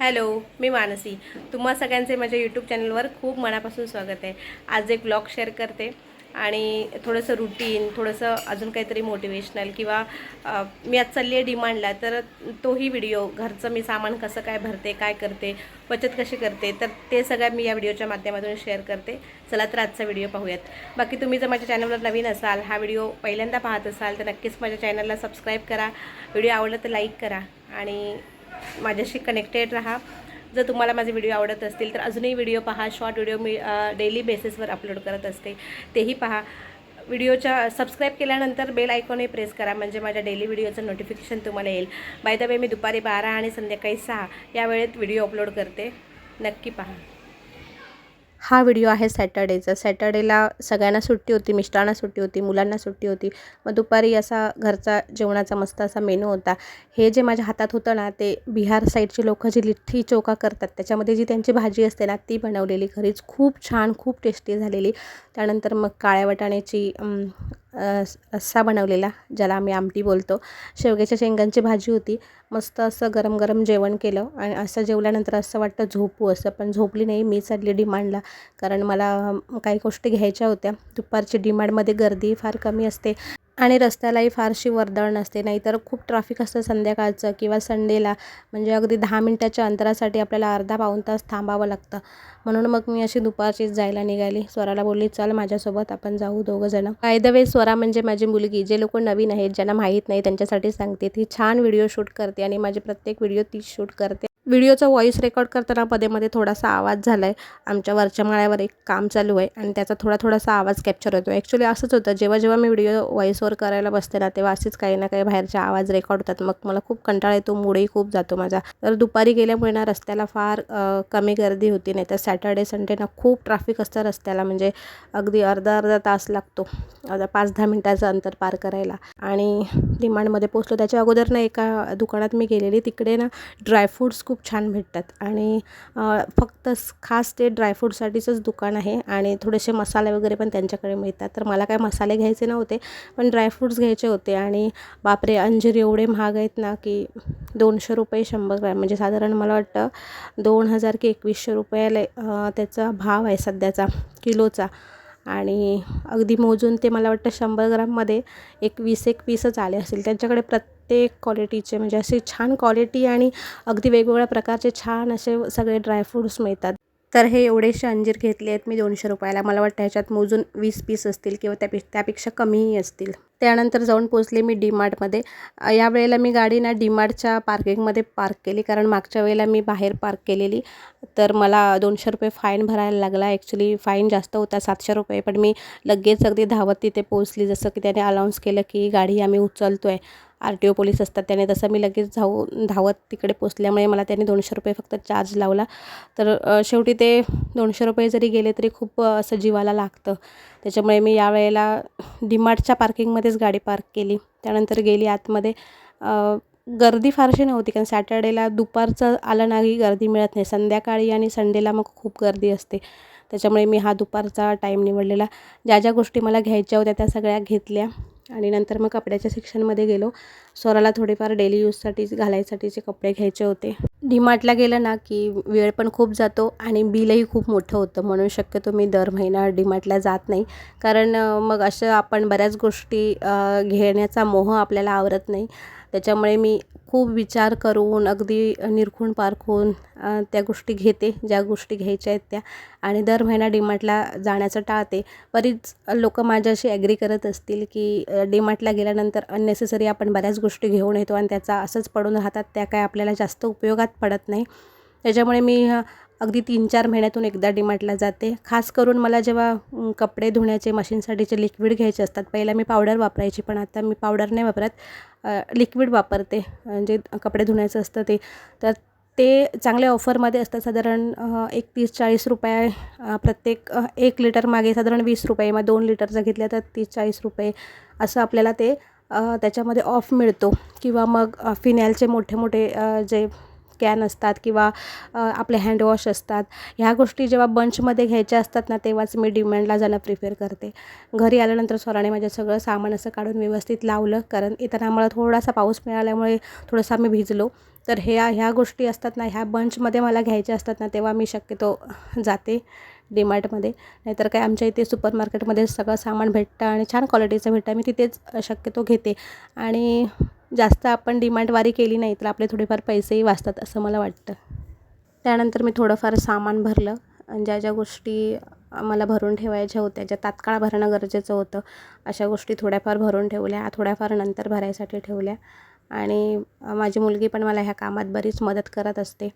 Hello मी मानसी. तुम्हा सगळ्यांचे माझ्या यूट्यूब चॅनलवर खूप मनापासून स्वागत आहे. आज एक ब्लॉग शेअर करते आणि थोडंसं रुटीन थोडंसं अजून काहीतरी मोटिवेशनल किंवा मी आज चालली आहे डिमांडला तर तोही व्हिडिओ घरचं मी सामान कसं काय भरते काय करते बचत कशी करते तर ते सगळं मी या व्हिडिओच्या माध्यमातून शेअर करते. चला तर आजचा व्हिडिओ पाहूयात. बाकी तुम्ही जर माझ्या चॅनलवर नवीन असाल हा व्हिडिओ पहिल्यांदा पाहत असाल तर नक्कीच माझ्या चॅनलला सबस्क्राईब करा. व्हिडिओ आवडला तर लाईक करा आणि माझ्याशी कनेक्टेड राहा. जर तुम्हाला माझे व्हिडिओ आवडत असतील तर अजूनही व्हिडिओ पहा. शॉर्ट व्हिडिओ मी डेली बेसिसवर अपलोड करत असते. तेही पहा. व्हिडिओच्या सबस्क्राईब केल्यानंतर बेल आयकॉनही प्रेस करा. म्हणजे माझ्या डेली व्हिडिओचं नोटिफिकेशन तुम्हाला येईल. बाय द वे मी दुपारी बारा आणि संध्याकाळी सहा या वेळेत व्हिडिओ अपलोड करते. नक्की पहा. हा व्हिडिओ आहे सॅटर्डेचा. सॅटर्डेला सगळ्यांना सुट्टी होती मिस्टरांना सुट्टी होती मुलांना सुट्टी होती. मग दुपारी असा घरचा जेवणाचा मस्त असा मेनू होता. हे जे माझ्या हातात होतं ना ते बिहार साईडचे लोक जी लिठ्ठी चोका करतात त्याच्यामध्ये जी त्यांची भाजी असते ना ती बनवलेली. खरीच खूप छान खूप टेस्टी झालेली. त्यानंतर मग काळ्या वाटाण्याची रस्सा बनवलेला ज्याला आम्ही आमटी बोलतो. शेवग्याच्या शेंगांची भाजी होती. मस्त असं गरम गरम जेवण केलं आणि असं जेवल्यानंतर असं वाटतं झोपू असं पण झोपली नाही. मी चालली डिमांडला. कारण मला काही गोष्टी घ्यायच्या होत्या. दुपारची डिमांडमध्ये गर्दी फार कमी असते. आणि रस्त्यालाही फारशी वर्दळ नसते. नाहीतर खूप ट्रॅफिक असतं संध्याकाळचं किंवा संडेला. म्हणजे अगदी दहा मिनटाच्या अंतरासाठी आपल्याला अर्धा पाऊण तास थांबावं लागतं. म्हणून मग मी अशी दुपारचीच जायला निघाली. स्वराला बोलली चल माझ्यासोबत आपण जाऊ दोघं जण. बाय द वे स्वरा म्हणजे माझी मुलगी. जे लोक नवीन आहेत ज्यांना माहीत नाही त्यांच्यासाठी सांगते. ती छान व्हिडिओ शूट करते आणि माझे प्रत्येक व्हिडिओ ती शूट करते. व्हिडिओचा व्हॉईस रेकॉर्ड करताना मध्ये मध्ये थोडासा आवाज झाला आहे आमच्या वरच्या माळ्यावर एक काम चालू आहे आणि त्याचा थोडा थोडासा आवाज कॅप्चर होतो ॲक्च्युली असंच होतं. जेव्हा जेव्हा मी व्हिडिओ व्हॉईसवर करायला बसते ना तेव्हा असेच काही ना काही बाहेरचे आवाज रेकॉर्ड होतात. मग मला खूप कंटाळा येतो मूडही खूप जातो माझा. तर दुपारी गेल्यामुळे ना रस्त्याला फार कमी गर्दी होती नाही तर सॅटर्डे संडे ना खूप ट्रॅफिक असतं रस्त्याला. म्हणजे अगदी अर्धा अर्धा तास लागतो. अर्धा पाच दहा मिनटाचं अंतर पार करायला. आणि डिमांडमध्ये पोचलो त्याच्या अगोदर ना एका दुकानात मी गेलेली. तिकडे ना ड्रायफ्रूट्स खूप खूप छान भेटतात. आणि फक्त खास ते ड्रायफ्रूटसाठीचंच दुकान आहे आणि थोडेसे मसाले वगैरे पण त्यांच्याकडे मिळतात. तर मला काय मसाले घ्यायचे नव्हते पण ड्रायफ्रूट्स घ्यायचे होते. आणि बापरे अंजीर एवढे महाग आहेत ना की दोनशे रुपये शंभर ग्रॅम. म्हणजे साधारण मला वाटतं दोन हजार की एकवीसशे रुपयाला त्याचा भाव आहे सध्याचा किलोचा. आणि अगदी मोजून ते मला वाटतं शंभर ग्राममध्ये एक वीस एक पीसच आले असतील. त्यांच्याकडे प्रत्येक क्वालिटीचे म्हणजे असे छान क्वालिटी आणि अगदी वेगवेगळ्या प्रकारचे छान असे सगळे ड्रायफ्रूट्स मिळतात. तर हे एवढेसे अंजीर घेतले आहेत मी दोनशे रुपयाला. मला वाटतं ह्याच्यात मोजून वीस पीस असतील किंवा त्यापे त्यापेक्षा कमीही असतील. त्यानंतर जाऊन पोचले मी डी मार्टमध्ये या वेळेला मी गाडी ना डी मार्टच्या पार्किंगमध्ये पार्क केली कारण मागच्या वेळेला मी बाहेर पार्क केलेली. तर मला दोनशे रुपये फाईन भरायला लागला. ॲक्च्युली फाईन जास्त होता सातशे रुपये. पण मी लगेच अगदी धावत तिथे पोचली जसं की त्याने अनाऊन्स केलं की गाडी आम्ही उचलतो आहे आर टी ओ पोलीस असतात त्याने तसं मी लगेच धाव धावत तिकडे पोचल्यामुळे मला त्याने दोनशे रुपये फक्त चार्ज लावला. तर शेवटी ते दोनशे रुपये जरी गेले तरी खूप असं जीवाला लागतं. त्याच्यामुळे मी यावेळेला डीमार्टच्या पार्किंगमध्येच गाडी पार्क केली. त्यानंतर गेली आतमध्ये. गर्दी फारशी नव्हती कारण सॅटर्डेला दुपारचं आलं नाही गर्दी मिळत नाही. संध्याकाळी आणि संडेला मग खूप गर्दी असते. त्याच्यामुळे मी हा दुपारचा टाईम निवडलेला. ज्या ज्या गोष्टी मला घ्यायच्या होत्या त्या सगळ्या घेतल्या. आणि नंतर मग कपड्याच्या सेक्शनमध्ये गेलो. स्वराला थोडेफार डेली यूजसाठी घालायसाठीचे कपडे घ्यायचे होते. डीमार्टला गेलं ना की वेळ पण खूप जातो आणि बिलही खूप मोठं होतं. म्हणून शक्यतो मी दर महिना डीमार्टला जात नाही. कारण मग असं आपण बऱ्याच गोष्टी घेण्याचा मोह आपल्याला आवरत नाही. त्याच्यामुळे मी खूप विचार करून अगदी निरखून पारखून त्या गोष्टी घेते ज्या गोष्टी घ्यायच्या आहेत त्या. आणि दर महिना डीमार्टला जाण्याचं टाळते. बरीच लोक माझ्याशी ॲग्री करत असतील की डीमार्टला गेल्यानंतर अननेसेसरी आपण बऱ्याच गोष्टी घेऊन येतो आणि त्याचा असंच पडून राहतात. त्या काय आपल्याला जास्त उपयोगात पडत नाही. त्याच्यामुळे मी अगदी तीन चार महिन्यातून एकदा डीमार्टला जाते. खास करून मला जेव्हा कपडे धुण्याचे मशीनसाठीचे लिक्विड घ्यायचे असतात पहिला मी पावडर वापरायची पण आता मी पावडर नाही वापरत. लिक्विड वापरते जे कपडे धुण्याचं असतं ते. तर ते चांगल्या ऑफरमध्ये असतात साधारण एक तीस चाळीस रुपये प्रत्येक एक लिटर मागे साधारण वीस रुपये मग दोन लिटरचं घेतलं तर तीस चाळीस रुपये असं आपल्याला ते त्याच्यामध्ये ऑफ मिळतो. किंवा मग फिनॅलचे मोठे मोठे जे कॅन असतात किंवा आपले हँडवॉश असतात. ह्या गोष्टी जेव्हा बंचमध्ये घ्यायच्या असतात ना तेव्हाच मी डिमांडला जाणं प्रिफेअर करते. घरी आल्यानंतर स्वराने माझं सगळं सामान असं काढून व्यवस्थित लावलं कारण येताना आम्हाला थोडासा पाऊस मिळाल्यामुळे थोडंसं आम्ही भिजलो. तर ह्या ह्या गोष्टी असतात ना ह्या बंचमध्ये मला घ्यायच्या असतात ना तेव्हा मी शक्यतो जाते डीमार्टमध्ये. नाहीतर काय आमच्या इथे सुपर मार्केटमध्ये सगळं सामान भेटतं आणि छान क्वालिटीचं भेटतं. मी तिथेच शक्यतो घेते. आणि जास्त आपण डिमांडवारी केली नाही तर आपले थोडेफार पैसेही वाचतात असं मला वाटतं. त्यानंतर मी थोडंफार सामान भरलं. आणि ज्या ज्या गोष्टी मला भरून ठेवायच्या होत्या ज्या तात्काळ भरणं गरजेचं होतं अशा गोष्टी थोड्याफार भरून ठेवल्या थोड्याफार नंतर भरायसाठी ठेवल्या. आणि माझी मुलगी पण मला ह्या कामात बरीच मदत करत असते.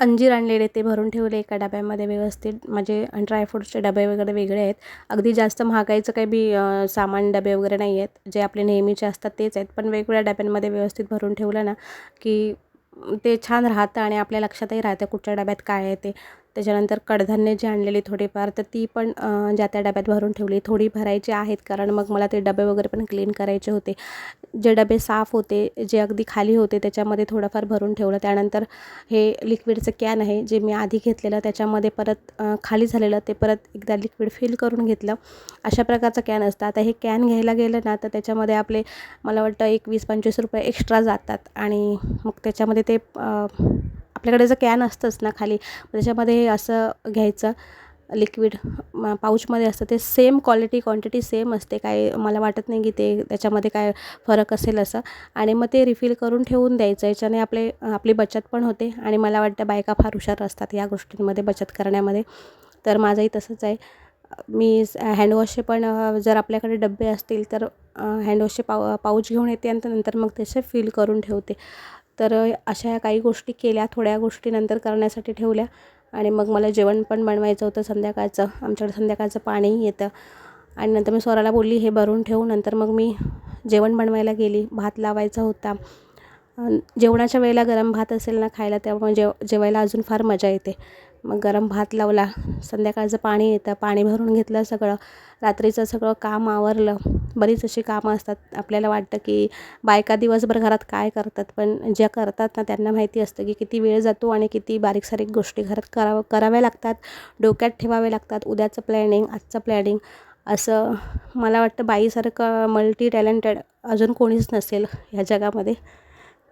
अंजीर आणलेले ते भरून ठेवले एका डब्यामध्ये व्यवस्थित. म्हणजे ड्रायफ्रूट्सचे डबे वगैरे वेगळे आहेत. अगदी जास्त महागाईचं काही बी सामान डबे वगैरे नाही आहेत. जे आपले नेहमीचे असतात तेच आहेत. पण वेगवेगळ्या डब्यांमध्ये व्यवस्थित भरून ठेवलं ना की ते छान राहतं आणि आपल्या लक्षातही राहतं कुठच्या डब्यात काय आहे ते. त्याच्यानंतर कडधान्य जे आणलेली थोडीफार तर ती पण ज्या त्या डब्यात भरून ठेवली. थोडी भरायची आहेत कारण मग मला ते डबे वगैरे पण क्लीन करायचे होते. जे डबे साफ होते जे अगदी खाली होते त्याच्यामध्ये थोडंफार भरून ठेवलं. त्यानंतर हे लिक्विडचं कॅन आहे जे मी आधी घेतलेलं त्याच्यामध्ये परत खाली झालेलं ते परत एकदा लिक्विड फिल करून घेतलं. अशा प्रकारचं कॅन असतं. आता हे कॅन घ्यायला गेलं ना तर त्याच्यामध्ये आपले मला वाटतं एक वीस पंचवीस रुपये एक्स्ट्रा जातात. आणि मग त्याच्यामध्ये ते आपल्याकडे जर कॅन असतंच ना खाली त्याच्यामध्ये असं घ्यायचं लिक्विड पाऊचमध्ये असतं ते सेम क्वालिटी क्वांटिटी सेम असते. काय मला वाटत नाही की ते त्याच्यामध्ये काय फरक असेल असं. आणि मग ते रिफिल करून ठेवून द्यायचं. याच्याने आपले आपली बचत पण होते. आणि मला वाटतं बायका फार हुशार असतात या गोष्टींमध्ये बचत करण्यामध्ये. तर माझंही तसंच आहे. मी हँडवॉशचे पण जर आपल्याकडे डबे असतील तर हँडवॉशचे पाव पाऊच घेऊन येते आणि नंतर मग त्याचे फिल करून ठेवते. तर अशा काही गोष्टी केल्या थोड्या गोष्टी नंतर करण्यासाठी ठेवल्या आणि मग मला जेवण पण बनवायचं होतं संध्याकाळचं. आमच्याकडे संध्याकाळचं पाणीही येतं. आणि नंतर मी स्वराला बोलली हे भरून ठेवू. नंतर मग मी जेवण बनवायला गेली. भात लावायचा होता. जेवणाच्या वेळेला गरम भात असेल ना खायला तेव्हा जेव जेवायला अजून फार मजा येते. मग गरम भात लावला. संध्याकाळचं पाणी येतं. पाणी भरून घेतलं सगळं. रात्रीचं सगळं काम आवरलं. बरीच अशी कामं असतात. आपल्याला वाटतं की बायका दिवसभर घरात काय करतात? पण ज्या करतात ना त्यांना माहिती असतं की किती वेळ जातो आणि किती बारीक सारीक गोष्टी घरात करावं कराव्या लागतात. डोक्यात ठेवावे लागतात. उद्याचं प्लॅनिंग आजचं प्लॅनिंग असं मला वाटतं बाईसारखं मल्टी टॅलेंटेड अजून कोणीच नसेल ह्या जगामध्ये.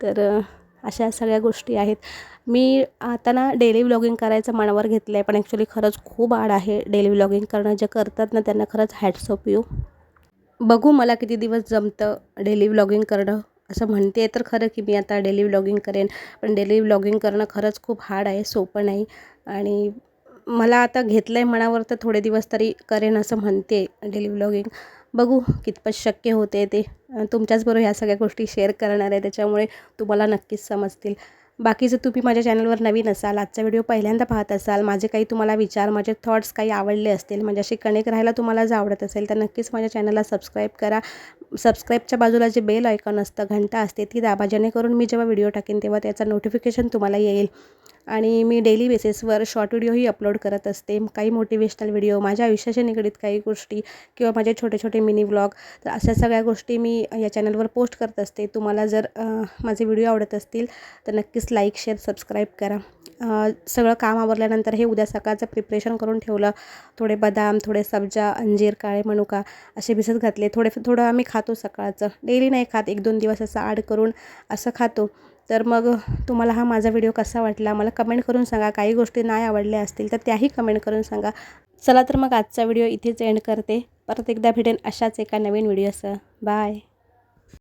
तर अशा सगळ्या गोष्टी आहेत. मी आता ना डेली व्लॉगिंग करायचं मनावर घेतलं आहे पण ॲक्च्युली खरंच खूप आड आहे डेली व्लॉगिंग करणं. जे करतात ना त्यांना खरंच हॅट्स ऑफ यू बघू मला किती दिवस जमतं डेली व्लॉगिंग करणं असं म्हणते आहे तर खरं की मी आता डेली व्लॉगिंग करेन. पण डेली व्लॉगिंग करणं खरंच खूप हार्ड आहे सोपं नाही. आणि मला आता घेतलं आहे मनावर तर थोडे दिवस तरी करेन असं म्हणते डेली व्लॉगिंग बघू कितपत शक्य होते ते. तुमच्याचबरोबर ह्या सगळ्या गोष्टी शेअर करणार आहे त्याच्यामुळे तुम्हाला नक्कीच समजतील. बाकीचं तुम्ही माझ्या चॅनलवर नवीन असाल आजचा व्हिडिओ पहिल्यांदा पाहत असाल माझे काही तुम्हाला विचार माझे थॉट्स काही आवडले असतील माझ्याशी कनेक्ट राहायला तुम्हाला जर आवडत असेल तर नक्कीच माझ्या चॅनलला सबस्क्राईब करा. सबस्क्राईबच्या बाजूला जे बेल आयकॉन असतं घंटा असते ती दाबा. जेणेकरून मी जेव्हा व्हिडिओ टाकेन तेव्हा त्याचं नोटिफिकेशन तुम्हाला येईल. आणि मी डेली बेसिसवर शॉर्ट व्हिडिओही अपलोड करत असते. काही मोटिवेशनल व्हिडिओ माझ्या आयुष्याशी निगडीत काही गोष्टी किंवा माझे छोटे छोटे मिनी व्लॉग तर अशा सगळ्या गोष्टी मी या चॅनलवर पोस्ट करत असते. तुम्हाला जर माझे व्हिडिओ आवडत असतील तर नक्कीच लाईक शेअर सबस्क्राईब करा. सगळं काम आवरल्यानंतर हे उद्या सकाळचं प्रिपरेशन करून ठेवलं. थोडे बदाम थोडे सब्जा अंजीर काळे मनुका असे भिजत घातले. थोडे थोडं आम्ही खातो सकाळचं. डेली नाही खात. एक दोन दिवस असं आड करून असं खातो. तर मग तुम्हाला हा माझा व्हिडिओ कसा वाटला? मला कमेंट करून सांगा. काही गोष्टी नाही आवडल्या असतील तर त्याही कमेंट करून सांगा. चला तर मग आजचा व्हिडिओ इथेच एंड करते. परत एकदा भेटेन अशाच एका नवीन व्हिडिओसह बाय